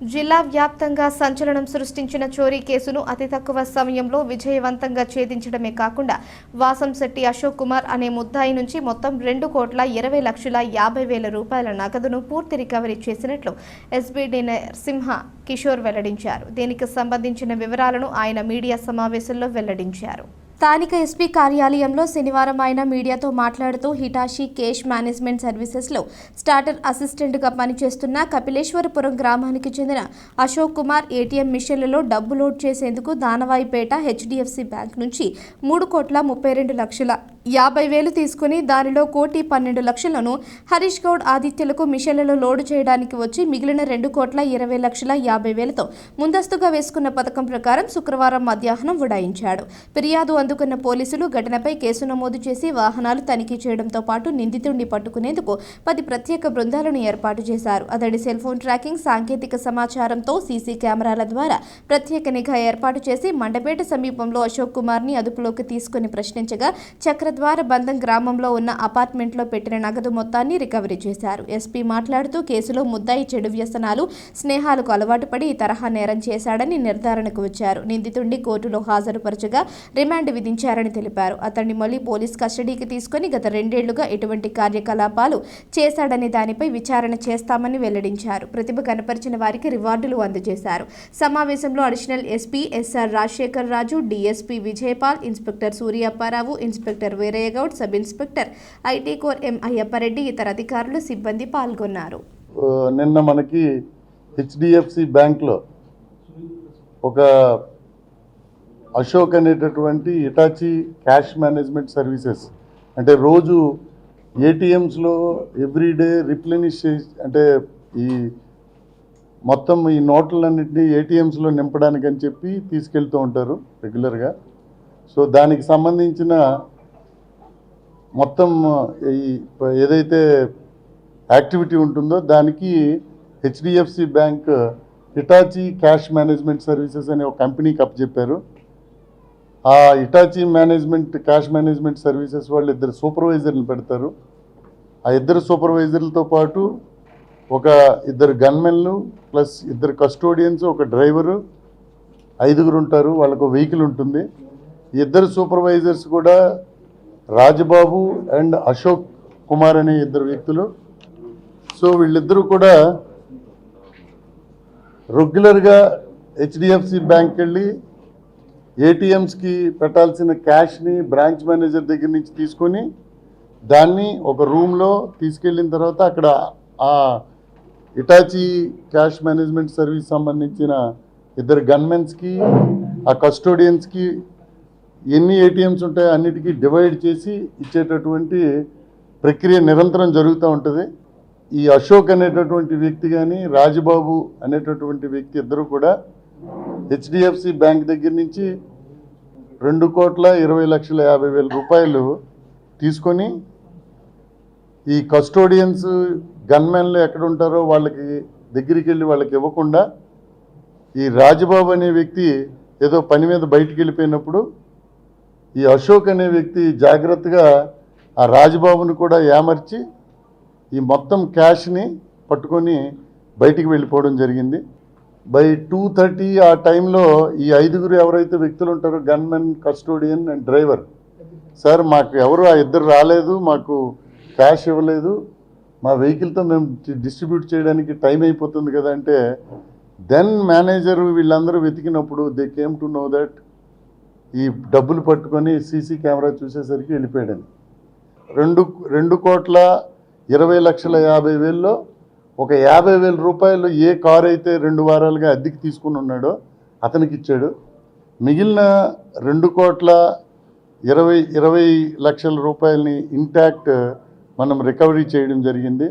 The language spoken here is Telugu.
జిల్లా వ్యాప్తంగా సంచలనం సృష్టించిన చోరీ కేసును అతి తక్కువ సమయంలో విజయవంతంగా ఛేదించడమే కాకుండా వాసంశెట్టి అశోక్ కుమార్ అనే ముద్దాయి నుంచి మొత్తం రెండు కోట్ల ఇరవై లక్షల యాభై వేల రూపాయల నగదును పూర్తి రికవరీ చేసినట్లు ఎస్బీడీ నరసింహ కిషోర్ వెల్లడించారు. దీనికి సంబంధించిన వివరాలను ఆయన మీడియా సమావేశంలో వెల్లడించారు. స్థానిక ఎస్పీ కార్యాలయంలో శనివారం ఆయన మీడియాతో మాట్లాడుతూ హిటాషి కేష్ మేనేజ్మెంట్ సర్వీసెస్లో స్టార్టర్ అసిస్టెంట్గా పనిచేస్తున్న కపిలేశ్వరపురం గ్రామానికి చెందిన అశోక్ కుమార్ ఏటీఎం మిషన్లలో డబ్బు లోడ్ చేసేందుకు దానవాయిపేట హెచ్డిఎఫ్సి బ్యాంక్ నుంచి మూడు కోట్ల ముప్పై రెండు లక్షల యాభై వేలు తీసుకుని దానిలో కోటి పన్నెండు లక్షలను హరీష్ గౌడ్ ఆదిత్యలకు మిషన్లలో లోడు చేయడానికి వచ్చి మిగిలిన రెండు కోట్ల ఇరవై లక్షల యాభై వేలతో ముందస్తుగా వేసుకున్న పథకం ప్రకారం శుక్రవారం మధ్యాహ్నం ఉడాయించాడు. ఫిర్యాదు అందుకున్న పోలీసులు ఘటనపై కేసు నమోదు చేసి వాహనాలు తనిఖీ చేయడంతో పాటు నిందితుడిని పట్టుకునేందుకు పది ప్రత్యేక బృందాలను ఏర్పాటు చేశారు. అతడి సెల్ ఫోన్ ట్రాకింగ్ సాంకేతిక సమాచారంతో సీసీ కెమెరాల ద్వారా ప్రత్యేక నిఘా ఏర్పాటు చేసి మండపేట సమీపంలో అశోక్ కుమార్ని అదుపులోకి తీసుకుని ప్రశ్నించగా చక్ర బంధం గ్రామంలో ఉన్న అపార్ట్మెంట్లో పెట్టిన నగదు మొత్తాన్ని రికవరీ చేశారు. ఎస్పీ మాట్లాడుతూ కేసులో ముద్దాయి చెడు వ్యసనాలు స్నేహాలకు అలవాటు పడి ఈ తరహా నేరం చేశాడని నిర్ధారణకు వచ్చారు. నిందితుడిని కోర్టులో హాజరుపరచగా రిమాండ్ విధించారని తెలిపారు. అతన్ని మళ్ళీ పోలీస్ కస్టడీకి తీసుకుని గత రెండేళ్ళుగా ఎటువంటి కార్యకలాపాలు చేశాడనే దానిపై విచారణ చేస్తామని వెల్లడించారు. ప్రతిభ కనపరిచిన వారికి రివార్డులు అందజేశారు. సమావేశంలో additional SP SR Rajasekhar Raju DSP Vijayapal inspector Suryapparao inspector Veeraiah Goud sub inspector. IT core M Ayyappareddy ఇతర అధికారులు సిబ్బంది పాల్గొన్నారు. నిన్న మనకి హెచ్డిఎఫ్సి బ్యాంక్లో ఒక అశోక్ అనేటటువంటి ఇటాచి క్యాష్ మేనేజ్మెంట్ సర్వీసెస్ అంటే రోజు ఏటీఎంస్లో ఎవ్రీడే రిప్లెనిష్ అంటే ఈ మొత్తం ఈ నోట్లన్నింటినీ ఏటీఎంస్లో నింపడానికి అని చెప్పి తీసుకెళ్తూ ఉంటారు రెగ్యులర్గా సో దానికి సంబంధించిన మొత్తం ఏదైతే యాక్టివిటీ ఉంటుందో దానికి HDFC bank Hitachi cash management services అనే ఒక కంపెనీకి అప్పచెప్పారు ఆ Hitachi management cash management services వాళ్ళు ఇద్దరు సూపర్వైజర్లు పెడతారు. ఆ ఇద్దరు సూపర్వైజర్లతో పాటు ఒక ఇద్దరు గన్మెన్లు ప్లస్ ఇద్దరు కస్టోడియన్స్ ఒక డ్రైవరు ఐదుగురు ఉంటారు. వాళ్ళకు వెహికల్ ఉంటుంది. ఇద్దరు సూపర్వైజర్స్ కూడా రాజబాబు అండ్ అశోక్ కుమార్ అనే ఇద్దరు వ్యక్తులు. సో వీళ్ళిద్దరూ కూడా రెగ్యులర్గా హెచ్డిఎఫ్సి బ్యాంక్ వెళ్ళి ఏటీఎంస్కి పెట్టాల్సిన క్యాష్ని బ్రాంచ్ మేనేజర్ దగ్గర నుంచి తీసుకొని దాన్ని ఒక రూమ్లో తీసుకెళ్ళిన తర్వాత అక్కడ ఆ ఇటాచీ క్యాష్ మేనేజ్మెంట్ సర్వీస్ సంబంధించిన ఇద్దరు గన్మెన్స్కి ఆ కస్టోడియన్స్కి ఎన్ని ఏటీఎంస్ ఉంటాయో అన్నిటికీ డివైడ్ చేసి ఇచ్చేటటువంటి ప్రక్రియ నిరంతరం జరుగుతూ ఉంటుంది. ఈ అశోక్ అనేటటువంటి వ్యక్తి కానీ రాజబాబు అనేటటువంటి వ్యక్తి ఇద్దరు కూడా హెచ్డిఎఫ్సి బ్యాంక్ దగ్గర నుంచి రెండు కోట్ల ఇరవై లక్షల యాభై వేల రూపాయలు తీసుకొని ఈ కస్టోడియన్స్ గన్మెన్లు ఎక్కడ ఉంటారో వాళ్ళకి దగ్గరికి వెళ్ళి వాళ్ళకి ఇవ్వకుండా ఈ రాజబాబు అనే వ్యక్తి ఏదో పని మీద బయటికి వెళ్ళిపోయినప్పుడు ఈ అశోక్ అనే వ్యక్తి జాగ్రత్తగా ఆ రాజబాబును కూడా ఏమర్చి ఈ మొత్తం క్యాష్ని పట్టుకొని బయటికి వెళ్ళిపోవడం జరిగింది. బై టూ థర్టీ ఆ టైంలో ఈ ఐదుగురు ఎవరైతే వ్యక్తులు ఉంటారో gunmen custodian and driver. Sir మాకు ఎవరు ఆ ఇద్దరు రాలేదు మాకు క్యాష్ ఇవ్వలేదు. మా వెహికల్తో మేము డిస్ట్రిబ్యూట్ చేయడానికి టైం అయిపోతుంది కదా అంటే దెన్ మేనేజర్ వీళ్ళందరూ వెతికినప్పుడు they came to know that ఈ డబ్బులు పట్టుకొని సీసీ కెమెరా చూసేసరికి వెళ్ళిపోయాడని. రెండు రెండు కోట్ల ఇరవై లక్షల యాభై వేల్లో ఒక యాభై వేల రూపాయలు ఏ కారు అయితే రెండు వారాలుగా అద్దెకి తీసుకుని ఉన్నాడో అతనికి ఇచ్చాడు. మిగిలిన రెండు కోట్ల ఇరవై ఇరవై లక్షల రూపాయలని ఇంటాక్ట్ మనం రికవరీ చేయడం జరిగింది.